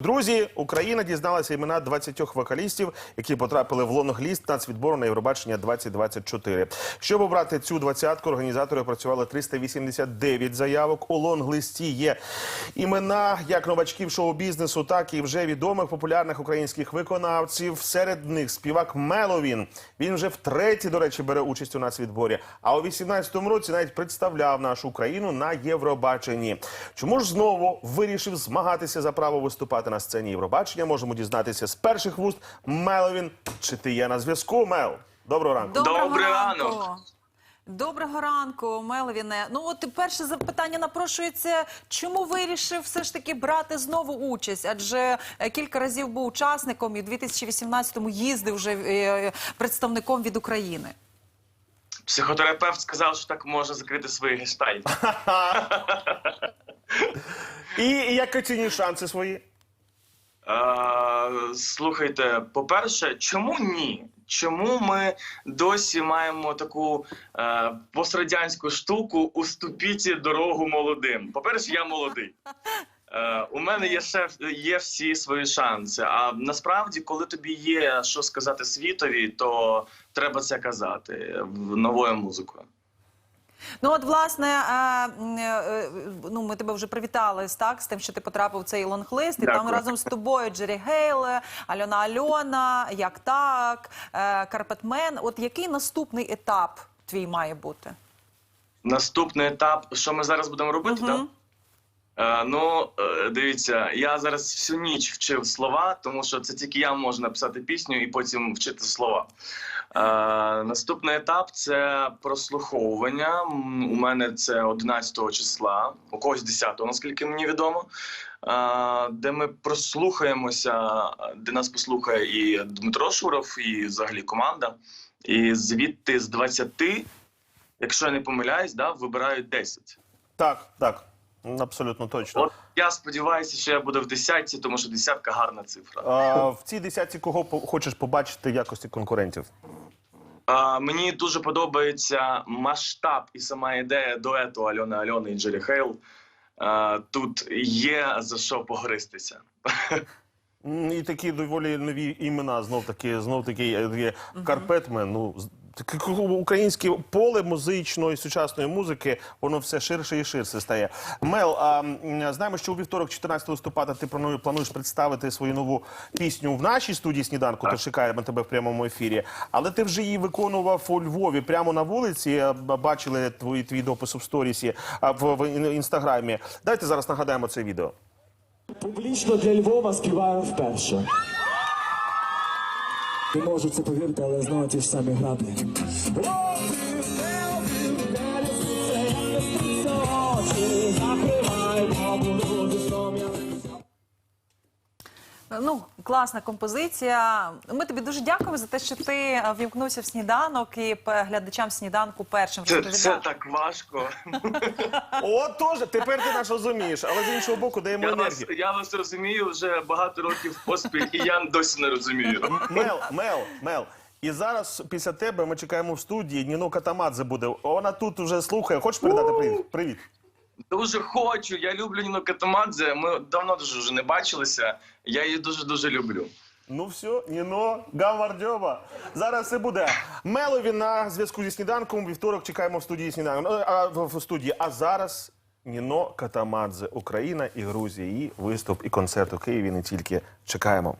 Друзі, Україна дізналася імена 20 вокалістів, які потрапили в лонгліст нацвідбору на Євробачення 2024. Щоб обрати цю двадцятку, організатори опрацювали 389 заявок. У лонглисті є імена як новачків шоу-бізнесу, так і вже відомих популярних українських виконавців. Серед них співак Меловін. Він вже втретє, до речі, бере участь у нацвідборі. А у 18-му році навіть представляв нашу Україну на Євробаченні. Чому ж знову вирішив змагатися за право виступати на сцені Євробачення? Можемо дізнатися з перших вуст. Меловін, чи ти є на зв'язку? Мел, доброго ранку. Доброго Добрий ранку. Доброго ранку, Мелвіне. Ну от перше запитання напрошується, чому вирішив все ж таки брати знову участь? Адже е, кілька разів був учасником і в 2018-му їздив вже е, представником від України. Психотерапевт сказав, що так можна закрити свої гештальти. І як оцінюєш шанси свої? Е, слухайте, по-перше, чому ні? Чому ми досі маємо таку е, пострадянську штуку уступіть дорогу молодим? По-перше, я молодий. Е, у мене є ще є всі свої шанси. А насправді, коли тобі є що сказати світові, то треба це казати в новою музикою. Ну от власне, е, м, е, ну ми тебе вже привітали з так з тим, що ти потрапив в цей лонглист, і там разом з тобою Джері Гейл, Альона Альона, як так, е, Карпетмен. От який наступний етап твій має бути? Наступний етап, що ми зараз будемо робити, так? Е, ну, е, дивіться, я зараз всю ніч вчив слова, тому що це тільки я можу написати пісню і потім вчити слова. Е, наступний етап це прослуховування. У мене це 11 числа, у когось 10, наскільки мені відомо. Де ми прослухаємося, де нас послухає і Дмитро Шуров, і взагалі команда. І звідти з 20, якщо я не помиляюсь, да, вибирають 10. Так, так, абсолютно точно. От я сподіваюся, що я буду в десятці, тому що десятка гарна цифра. А, в цій десятці кого по- хочеш побачити в якості конкурентів? А, мені дуже подобається масштаб і сама ідея дуету Альони Альони і Джері Хейл. А, тут є за що погристися. М, І такі доволі нові імена, знов таки, знов таки е, є Карпетмен. Ну з- таке українське поле музичної сучасної музики, воно все ширше і ширше стає. Мел, а знаємо, що у вівторок, 14 листопада, ти планує- плануєш представити свою нову пісню в нашій студії сніданку. То чекаємо тебе в прямому ефірі. Але ти вже її виконував у Львові прямо на вулиці. Бачили твої твій допис в сторісі в, в інстаграмі. Давайте зараз нагадаємо це відео. Публічно для Львова співаю вперше. Не можу це повірити, але знову ті ж самі граблі. Ну, класна композиція. Ми тобі дуже дякуємо за те, що ти е, вімкнувся в сніданок і глядачам сніданку першим Це, розповідав. це так важко. О, теж тепер ти нас розумієш, але з іншого боку даємо Я вас, енергію. я вас розумію вже багато років поспіль, і я досі не розумію. Мел, Мел, Мел. І зараз після тебе ми чекаємо в студії. Ніно Катамадзе буде. Вона тут вже слухає. Хочеш передати привіт? Привіт. Дуже хочу. Я люблю Ніну Катамадзе. Ми давно дуже вже не бачилися. Я її дуже дуже люблю. Ну все, Ніно, Гавардьова. Зараз все буде. Мелові на зв'язку зі сніданком. Вівторок чекаємо в студії сніданку. Ну, а, в студії. А зараз Ніно Катамадзе, Україна і Грузія. Її виступ і концерт у Києві не тільки чекаємо.